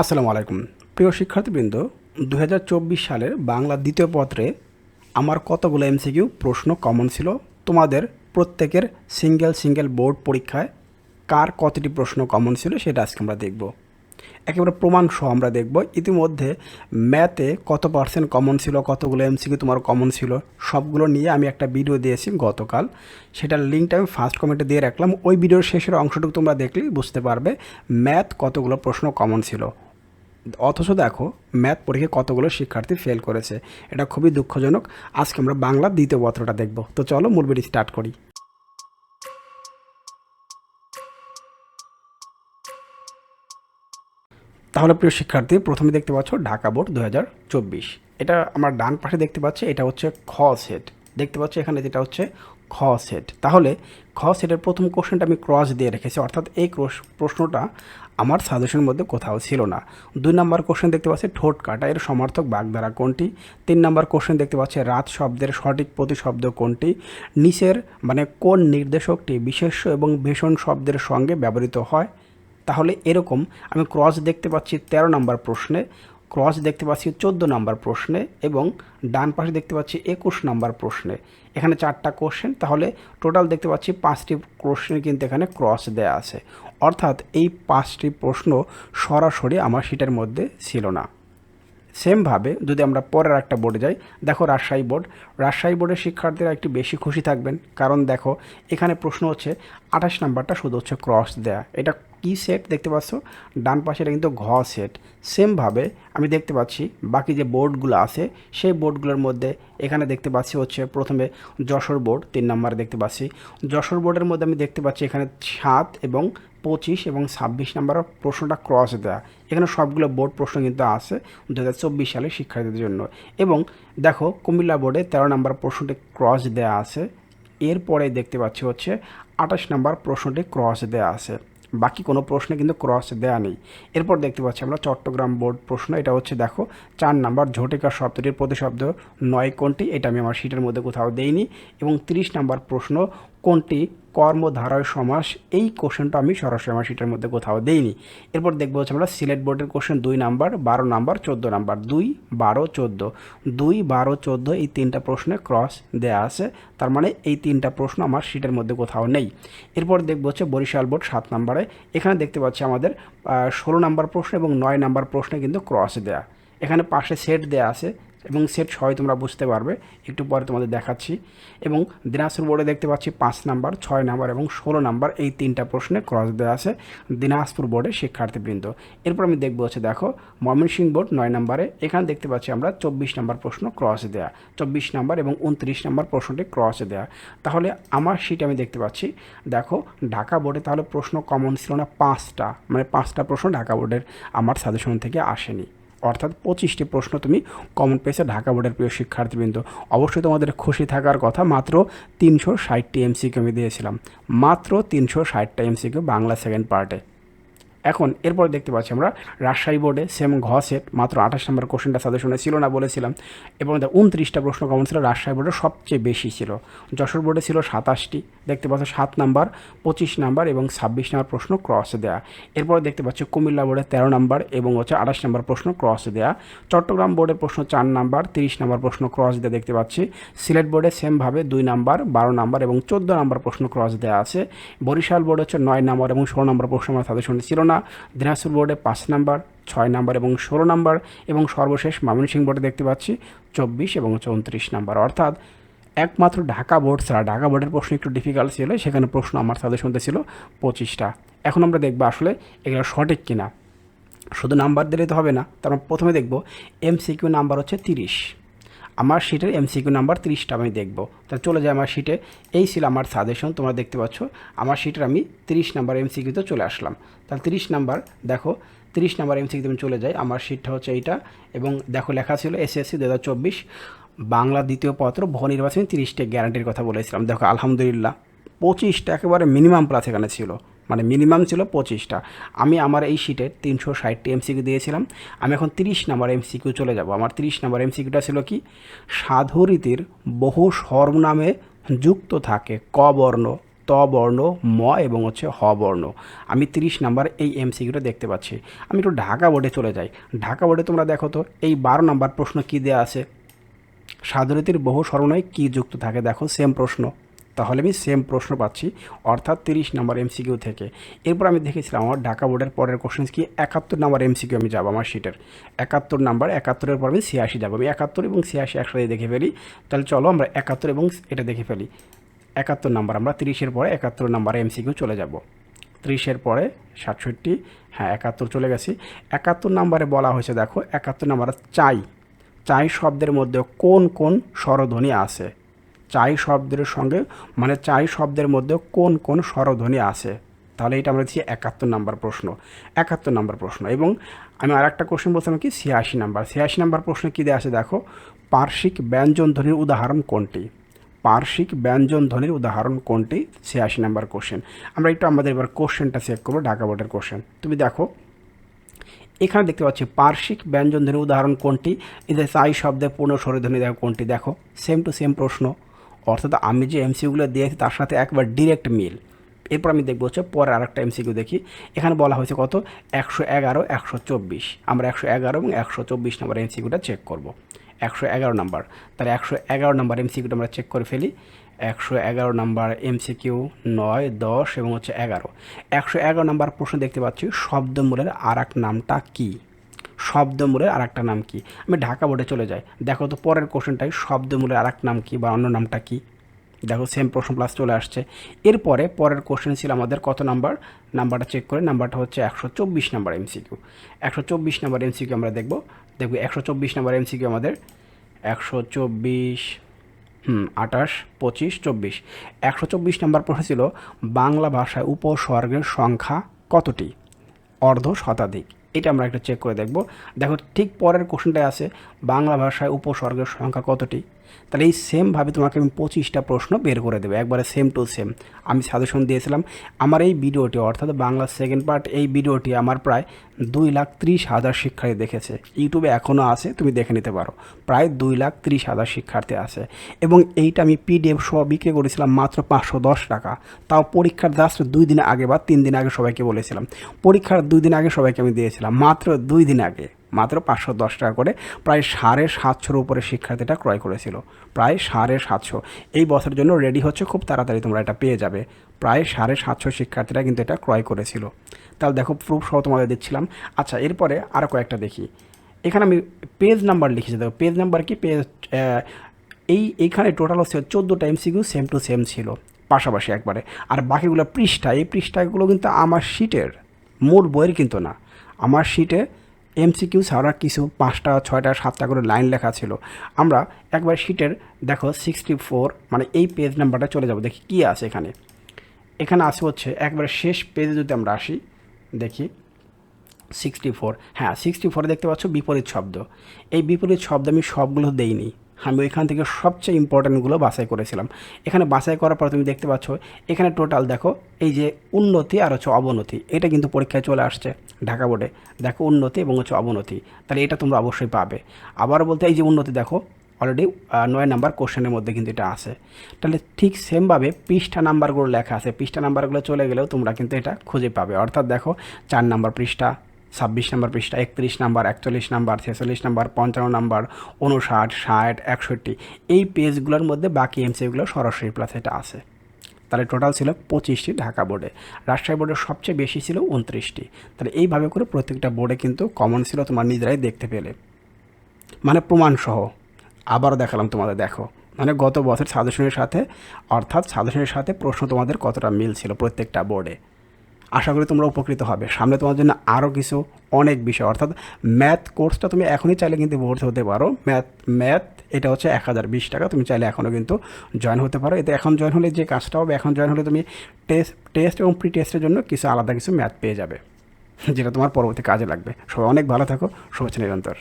আসসালামু আলাইকুম। প্রিয় শিক্ষার্থীবৃন্দ দু হাজার চব্বিশ সালের বাংলা দ্বিতীয় পত্রে আমার কতগুলো এমসিকিউ প্রশ্ন কমন ছিল? তোমাদের প্রত্যেকের সিঙ্গেল সিঙ্গেল বোর্ড পরীক্ষায় কার কতটি প্রশ্ন কমন ছিল সেটা আজকে আমরা দেখব। একেবারে প্রমাণ সহ আমরা দেখব। ইতিমধ্যে ম্যাথে কত পার্সেন্ট কমন ছিল, কতগুলো এমসিকিউ তোমার কমন ছিল, সবগুলো নিয়ে আমি একটা ভিডিও দিয়েছি গতকাল। সেটার লিঙ্কটা আমি ফার্স্ট কমেন্টে দিয়ে রাখলাম। ওই ভিডিওর শেষের অংশটুকু তোমরা দেখলেই বুঝতে পারবে ম্যাথ কতগুলো প্রশ্ন কমন ছিল। অথচ দেখো ম্যাথ পরীক্ষায় কতগুলো শিক্ষার্থী ফেল করেছে? এটা খুবই দুঃখজনক। আজকে আমরা বাংলা দ্বিতীয় পত্রটা দেখব। তো চলো মূল স্টার্ট করি। তাহলে প্রিয় শিক্ষার্থী, প্রথমে দেখতে পাচ্ছ ঢাকা বোর্ড দুই হাজার চব্বিশ। এটা আমার ডান পাশে দেখতে পাচ্ছি, এটা হচ্ছে খ সেট দেখতে পাচ্ছ এখানে যেটা হচ্ছে খ সেট তাহলে খ সেটের প্রথম কোশ্চেনটা আমি ক্রস দিয়ে রেখেছি, অর্থাৎ এই প্রশ্নটা আমার সাজেশনের মধ্যে কোথাও ছিল না। দুই নাম্বার কোশ্চেন দেখতে পাচ্ছি, ঠোঁট কাটা, এর সমার্থক বাগধারা কোনটি? তিন নাম্বার কোশ্চেন দেখতে পাচ্ছি, রাত শব্দের সঠিক প্রতিশব্দ কোনটি? নিচের মানে কোন নির্দেশকটি বিশেষ্য এবং ভীষণ শব্দের সঙ্গে ব্যবহৃত হয়? তাহলে এরকম আমি ক্রস দেখতে পাচ্ছি তেরো নাম্বার প্রশ্নে। ক্রস দেখতে পাচ্ছি চোদ্দ নাম্বার প্রশ্নে এবং ডান পাশে দেখতে পাচ্ছি একুশ নাম্বার প্রশ্নে। এখানে চারটা কোশ্চেন তাহলে টোটাল দেখতে পাচ্ছি পাঁচটি কোশ্চেন কিন্তু এখানে ক্রস দেয়া আছে। অর্থাৎ এই পাঁচটি প্রশ্ন সরাসরি আমার সিটের মধ্যে ছিল না। সেমভাবে যদি আমরা পরের একটা বোর্ডে যাই, দেখো রাজশাহী বোর্ড রাজশাহী বোর্ডের শিক্ষার্থীরা একটু বেশি খুশি থাকবেন। কারণ দেখো, এখানে প্রশ্ন হচ্ছে, আঠাশ নাম্বারটা শুধু হচ্ছে ক্রস দেয়া। এটা কি সেট দেখতে পাচ্ছ? ডান পাশে এটা কিন্তু ঘ সেট সেমভাবে আমি দেখতে পাচ্ছি, বাকি যে বোর্ডগুলো আছে, সেই বোর্ডগুলোর মধ্যে এখানে দেখতে পাচ্ছি হচ্ছে প্রথমে যশোর বোর্ড তিন নম্বরে দেখতে পাচ্ছি। যশোর বোর্ডের মধ্যে আমি দেখতে পাচ্ছি এখানে সাত এবং পঁচিশ এবং ছাব্বিশ নাম্বার প্রশ্নটা ক্রস দেওয়া এখানে সবগুলো বোর্ড প্রশ্ন কিন্তু আছে দু হাজার চব্বিশ সালের শিক্ষার্থীদের জন্য। এবং দেখো, কুমিল্লা বোর্ডে তেরো নাম্বার প্রশ্নটি ক্রস দেওয়া আছে। এরপরে দেখতে পাচ্ছি হচ্ছে আঠাশ নাম্বার প্রশ্নটি ক্রস দেওয়া আছে। বাকি কোনো প্রশ্নে কিন্তু ক্রস দেওয়া নেই। এরপর দেখতে পাচ্ছি আমরা চট্টগ্রাম বোর্ড প্রশ্ন, এটা হচ্ছে দেখো, চার নাম্বার ঝটিকা শব্দটির প্রতিশব্দ নয় কোনটি, এটা আমি আমার শিটের মধ্যে কোথাও দেইনি। এবং তিরিশ নাম্বার প্রশ্ন কোনটি কর্মধারয় সমাস? এই কোশ্চেনটা আমি সরাসরি আমার শিটের মধ্যে কোথাও দেইনি। এরপর দেখব হচ্ছে আমরা সিলেট বোর্ডের কোশ্চেন দুই নাম্বার বারো নাম্বার চোদ্দ নাম্বার দুই, বারো, চোদ্দ। দুই, বারো, চোদ্দ, এই তিনটা প্রশ্নে ক্রস দেয়া আছে। তার মানে এই তিনটা প্রশ্ন আমার সিটের মধ্যে কোথাও নেই। এরপর দেখব হচ্ছে বরিশাল বোর্ড সাত নাম্বারে এখানে দেখতে পাচ্ছি আমাদের ষোলো নাম্বার প্রশ্ন এবং নয় নাম্বার প্রশ্নে কিন্তু ক্রস দেয়া। এখানে পাশে সেট দেয়া আছে। এবং সেট ছয় তোমরা বুঝতে পারবে। একটু পরে তোমাদের দেখাচ্ছি। এবং দিনাজপুর বোর্ডে দেখতে পাচ্ছি পাঁচ নাম্বার, ছয় নাম্বার এবং ষোলো নাম্বার এই তিনটা প্রশ্নে ক্রস দেওয়া আছে দিনাজপুর বোর্ডের শিক্ষার্থীবৃন্দ। এরপর আমি দেখব হচ্ছে দেখো, ময়মনসিংহ বোর্ড নয় নাম্বারে, এখানে দেখতে পাচ্ছি আমরা চব্বিশ নাম্বার প্রশ্ন ক্রস দেয়া। চব্বিশ নাম্বার এবং উনত্রিশ নাম্বার প্রশ্নটি ক্রস দেয়া। তাহলে আমার সিট আমি দেখতে পাচ্ছি, দেখো ঢাকা বোর্ডে তাহলে প্রশ্ন কমন ছিল না পাঁচটা মানে পাঁচটা প্রশ্ন ঢাকা বোর্ডের আমার সাজেশন থেকে আসেনি। অর্থাৎ পঁচিশটি প্রশ্ন তুমি কমন পেয়েছে ঢাকা বোর্ডের প্রিয় শিক্ষার্থীবৃন্দ। অবশ্যই তোমাদের খুশি থাকার কথা মাত্র তিনশো ষাটটি এমসিকে আমি দিয়েছিলাম। মাত্র তিনশো ষাটটা এমসিকে বাংলা সেকেন্ড পার্টে এখন এরপর দেখতে পাচ্ছি আমরা রাজশাহী বোর্ডে সেম ঘ সেট মাত্র আঠাশ নম্বর কোশ্চেনটা সাজেশনে ছিল না বলেছিলাম। এবং উনত্রিশটা প্রশ্ন কমন ছিল? রাজশাহী বোর্ডে সবচেয়ে বেশি ছিল। যশোর বোর্ডে ছিল সাতাশটি। দেখতে পাচ্ছ সাত নাম্বার, পঁচিশ নাম্বার এবং ছাব্বিশ নাম্বার প্রশ্ন ক্রস দেয়া। এরপর দেখতে পাচ্ছি কুমিল্লা বোর্ডে তেরো নাম্বার এবং হচ্ছে আঠাশ নাম্বার প্রশ্ন ক্রস দেয়া। চট্টগ্রাম বোর্ডের প্রশ্ন চার নাম্বার, তিরিশ নাম্বার প্রশ্ন ক্রস দেয়া দেখতে পাচ্ছি। সিলেট বোর্ডে সেমভাবে দুই নাম্বার, বারো নাম্বার এবং চোদ্দ নাম্বার প্রশ্ন ক্রস দেওয়া আছে। বরিশাল বোর্ডে হচ্ছে নয় নাম্বার এবং ষোলো নাম্বার প্রশ্ন আমার সাজেশনে ছিল না দিনাজপুর বোর্ডে পাঁচ নাম্বার, ছয় নাম্বার এবং ষোলো নাম্বার এবং সর্বশেষ ময়মনসিংহ বোর্ডে দেখতে পাচ্ছি চব্বিশ এবং চৌত্রিশ নাম্বার। অর্থাৎ একমাত্র ঢাকা বোর্ড ছাড়া, ঢাকা বোর্ডের প্রশ্ন একটু ডিফিকাল্ট ছিল, সেখানে প্রশ্ন আমার সাজেশনতে ছিল পঁচিশটা। এখন আমরা দেখব আসলে এগুলো সঠিক কিনা। শুধু নাম্বার দিলে তো হবে না তার প্রথমে দেখব এমসিকিউ নাম্বার হচ্ছে তিরিশ। আমার শিটের এমসিকিউ নাম্বার তিরিশটা আমি দেখব। তাহলে চলে যায় আমার শিটে এই ছিল আমার সাজেশন তোমরা দেখতে পাচ্ছ। আমার শিটের আমি তিরিশ নাম্বার এমসিকিউতে চলে আসলাম। তাহলে তিরিশ নাম্বার দেখো, তিরিশ নাম্বার এমসিকিউতে আমি চলে যাই। আমার শিটটা হচ্ছে এইটা এবং দেখো লেখা ছিল এসএসসি দু হাজার চব্বিশ, বাংলা দ্বিতীয় পত্র বহু নির্বাচনী তিরিশটা গ্যারান্টির কথা বলেছিলাম। দেখো, আলহামদুলিল্লাহ, পঁচিশটা একেবারে মিনিমাম প্লাস এখানে ছিল। মানে মিনিমাম ছিল পঁচিশটা। আমি আমার এই শিটে তিনশো ষাটটি এমসিকিউ দিয়েছিলাম। আমি এখন তিরিশ নাম্বার এমসিকিউ চলে যাব। আমার তিরিশ নাম্বার এমসিকিউটা ছিল কি? সাধুরীতির বহু সর্বনামে যুক্ত থাকে। ক বর্ণ, ত বর্ণ, ম এবং হচ্ছে হ বর্ণ। আমি তিরিশ নাম্বার এই এমসিকিউটা দেখতে পাচ্ছি। আমি একটু ঢাকা বোর্ডে চলে যাই। ঢাকা বোর্ডে তোমরা দেখো তো, এই বারো নাম্বার প্রশ্ন কী দেওয়া আছে? সাধুরীতির বহু স্মরণে কী যুক্ত থাকে? দেখো সেম প্রশ্ন। তাহলে আমি সেম প্রশ্ন পাচ্ছি, অর্থাৎ তিরিশ নাম্বার এমসিকিউ থেকে। এরপর আমি দেখেছিলাম আমার ঢাকা বোর্ডের পরের কোশ্চেন কি? একাত্তর নাম্বার এমসিকিউ আমি যাব আমার শিটের একাত্তর নাম্বার, একাত্তরের পর আমি ছিয়াশি যাব। আমি একাত্তর এবং ছিয়াশি একসাথে দেখে ফেলি। তাহলে চলো আমরা একাত্তর এবং এটা দেখে ফেলি। একাত্তর নাম্বার, আমরা তিরিশের পরে একাত্তর নাম্বার এমসিকিউ চলে যাব। ত্রিশের পরে সাতষট্টি হ্যাঁ একাত্তর চলে গেছি। একাত্তর নাম্বারে বলা হয়েছে, দেখো, একাত্তর নাম্বার চাই। চাই শব্দের মধ্যে কোন কোন স্বরধ্বনি আছে? চাই শব্দের সঙ্গে মানে চাই শব্দের মধ্যে কোন কোন স্বরধ্বনি আছে? তাহলে এটা আমরা দিচ্ছি একাত্তর নাম্বার প্রশ্ন। একাত্তর নাম্বার প্রশ্ন। এবং আমি আর একটা কোশ্চেন বলছিলাম কি? ছিয়াশি নাম্বার। ছিয়াশি নাম্বার প্রশ্ন কী দেওয়া আছে? দেখো, পার্শ্বিক ব্যঞ্জন ধ্বনির উদাহরণ কোনটি? পার্শ্বিক ব্যঞ্জন ধ্বনির উদাহরণ কোনটি? ছিয়াশি নাম্বার কোশ্চেন আমরা একটু আমাদের এবার কোশ্চেনটা চেক করব, ঢাকা বোর্ডের কোশ্চেন তুমি দেখো, এখানে দেখতে পাচ্ছি পার্শ্বিক ব্যঞ্জন ধ্বনির উদাহরণ কোনটি? এদের চাই শব্দে পূর্ণ স্বরধ্বনি দেখো কোনটি? দেখো সেম টু সেম প্রশ্ন। অর্থাৎ আমি যে এমসিগুলো দিয়েছি তার সাথে একবার ডিরেক্ট মিল। এরপর আমি দেখব হচ্ছে পরে আর একটা এমসিকিউ দেখি। এখানে বলা হয়েছে কত? একশো এগারো, একশো চব্বিশ। আমরা একশো এগারো এবং একশো চব্বিশ নম্বর এমসিকিউটা চেক করব। একশো এগারো নাম্বার। তাহলে একশো এগারো নাম্বার এমসিকিউটা আমরা চেক করে ফেলি। একশো এগারো নাম্বার এমসিকিউ নয়, দশ এবং হচ্ছে এগারো। একশো এগারো নাম্বার প্রশ্ন দেখতে পাচ্ছি, শব্দমূলের আর এক নামটা কী? শব্দমূলের আর একটা নাম কি? আমি ঢাকা বোর্ডে চলে যাই। দেখো তো পরের কোশ্চেনটাই শব্দমূলের আর নাম কি বা অন্য নামটা কি? দেখো সেম প্রশ্ন প্লাস চলে আসছে। এরপরে পরের কোশ্চেন ছিল আমাদের কত নাম্বার? নাম্বারটা চেক করে, নাম্বারটা হচ্ছে একশো চব্বিশ নাম্বার এমসিকিউ একশো চব্বিশ নাম্বার এমসিকিউ আমরা দেখব। দেখব, একশো চব্বিশ নাম্বার এমসিকিউ আমাদের একশো চব্বিশ, হুম, আঠাশ, পঁচিশ, চব্বিশ। একশো চব্বিশ নাম্বার প্রশ্ন ছিল, বাংলা ভাষায় উপসর্গের সংখ্যা কতটি? অর্ধ শতাধিক। এটা আমরা একটা চেক করে দেখব। দেখো, ঠিক পরের কোশ্চেনটায় আছে, বাংলা ভাষায় উপসর্গের সংখ্যা কতটি? তাহলে এই সেমভাবে তোমাকে আমি পঁচিশটা প্রশ্ন বের করে দেবো। একবারে সেম টু সেম আমি সাজেশন দিয়েছিলাম, আমার এই ভিডিওটি, অর্থাৎ বাংলা সেকেন্ড পার্ট এই ভিডিওটি আমার প্রায় দুই লাখ ত্রিশ হাজার শিক্ষার্থী দেখেছে। ইউটিউবে এখনও আছে, তুমি দেখে নিতে পারো। প্রায় দুই লাখ ত্রিশ হাজার শিক্ষার্থী আছে। এবং এইটা আমি পিডিএফ সহ বিক্রি করেছিলাম মাত্র পাঁচশো দশ টাকা। তাও পরীক্ষার জাস্ট দুই দিন আগে বা তিন দিন আগে সবাইকে বলেছিলাম। পরীক্ষার দুই দিন আগে সবাইকে আমি দিয়েছিলাম, মাত্র দুই দিন আগে। মাত্র পাঁচশো দশ টাকা করে প্রায় সাড়ে সাতশোর উপরে শিক্ষার্থীটা ক্রয় করেছিল। প্রায় সাড়ে সাতশো। এই বছরের জন্য রেডি হচ্ছে, খুব তাড়াতাড়ি তোমরা এটা পেয়ে যাবে। প্রায় সাড়ে সাতশো শিক্ষার্থীরা কিন্তু এটা ক্রয় করেছিল। তাহলে দেখো প্রুফ সহ তোমাদের দিচ্ছিলাম। আচ্ছা এরপরে আরও কয়েকটা দেখি। এখানে আমি পেজ নাম্বার লিখেছি। দেখো পেজ নাম্বার কি? পেজ এই, এইখানে টোটাল হচ্ছে চোদ্দোটা এমসিকিউ সেম টু সেম ছিল। পাশাপাশি একবারে। আর বাকিগুলো পৃষ্ঠা, এই পৃষ্ঠাগুলো কিন্তু আমার শিটের মূল বইয়ের কিন্তু না। আমার শিটে এমসিকিউ ছাড়া কিছু পাঁচটা, ছয়টা, সাতটা করে লাইন লেখা ছিল। আমরা একবার শিটের দেখো সিক্সটি ফোর মানে এই পেজ নাম্বারটা চলে যাব। দেখি কী আছে এখানে। এখানে আছে হচ্ছে, একবার শেষ পেজে যদি আমরা আসি, দেখি সিক্সটি ফোর হ্যাঁ সিক্সটি ফোরে দেখতে পাচ্ছ বিপরীত শব্দ। এই বিপরীত শব্দ আমি সবগুলো দেইনি। আমি ওইখান থেকে সবচেয়ে ইম্পর্ট্যান্টগুলো বাছাই করেছিলাম। এখানে বাছাই করার পর তুমি দেখতে পাচ্ছ, এখানে টোটাল দেখো, এই যে উন্নতি আর হচ্ছে অবনতি, এটা কিন্তু পরীক্ষায় চলে আসছে ঢাকা বোর্ডে। দেখো উন্নতি এবং হচ্ছে অবনতি, তাহলে এটা তোমরা অবশ্যই পাবে। আবার বলতে এই যে উন্নতি দেখো অলরেডি নয় নাম্বার কোশ্চেনের মধ্যে কিন্তু এটা আছে। তাহলে ঠিক সেমভাবে পৃষ্ঠা নাম্বারগুলো লেখা আছে, পৃষ্ঠা নাম্বারগুলো চলে গেলেও তোমরা কিন্তু এটা খুঁজে পাবে। অর্থাৎ দেখো, চার নাম্বার পৃষ্ঠা ছাব্বিশ নাম্বার পৃষ্ঠা, একত্রিশ নাম্বার, একচল্লিশ নাম্বার, ছেচল্লিশ নাম্বার, পঞ্চান্ন নাম্বার উনষাট ষাট, একষট্টি, এই পেজগুলোর মধ্যে বাকি এমসিগুলো সরাসরি প্লাস এটা আছে। তাহলে টোটাল ছিল পঁচিশটি ঢাকা বোর্ডে রাজশাহী বোর্ডে সবচেয়ে বেশি ছিল উনত্রিশটি তাহলে এইভাবে করে প্রত্যেকটা বোর্ডে কিন্তু কমন ছিল তোমার নিজেরাই দেখতে পেলে। মানে প্রমাণসহ। আবারও দেখালাম তোমাদের, দেখো। মানে গত বছর সাজেশনের সাথে, অর্থাৎ সাজেশনের সাথে প্রশ্ন তোমাদের কতটা মিল ছিল প্রত্যেকটা বোর্ডে আশা করি তোমরা উপকৃত হবে। সামনে তোমার জন্য আরও কিছু অনেক বিষয়। অর্থাৎ ম্যাথ কোর্সটা তুমি এখনই চাইলে কিন্তু ভর্তি হতে পারো। ম্যাথ ম্যাথ এটা হচ্ছে এক হাজার বিশ টাকা। তুমি চাইলে এখনও কিন্তু জয়েন হতে পারো। এতে এখন জয়েন হলে যে কাজটা হবে, এখন জয়েন হলে তুমি টেস্ট টেস্ট এবং প্রি টেস্টের জন্য কিছু আলাদা কিছু ম্যাথ পেয়ে যাবে, যেটা তোমার পরবর্তী কাজে লাগবে। সবাই অনেক ভালো থাকো। শুভেচ্ছা নিরন্তর।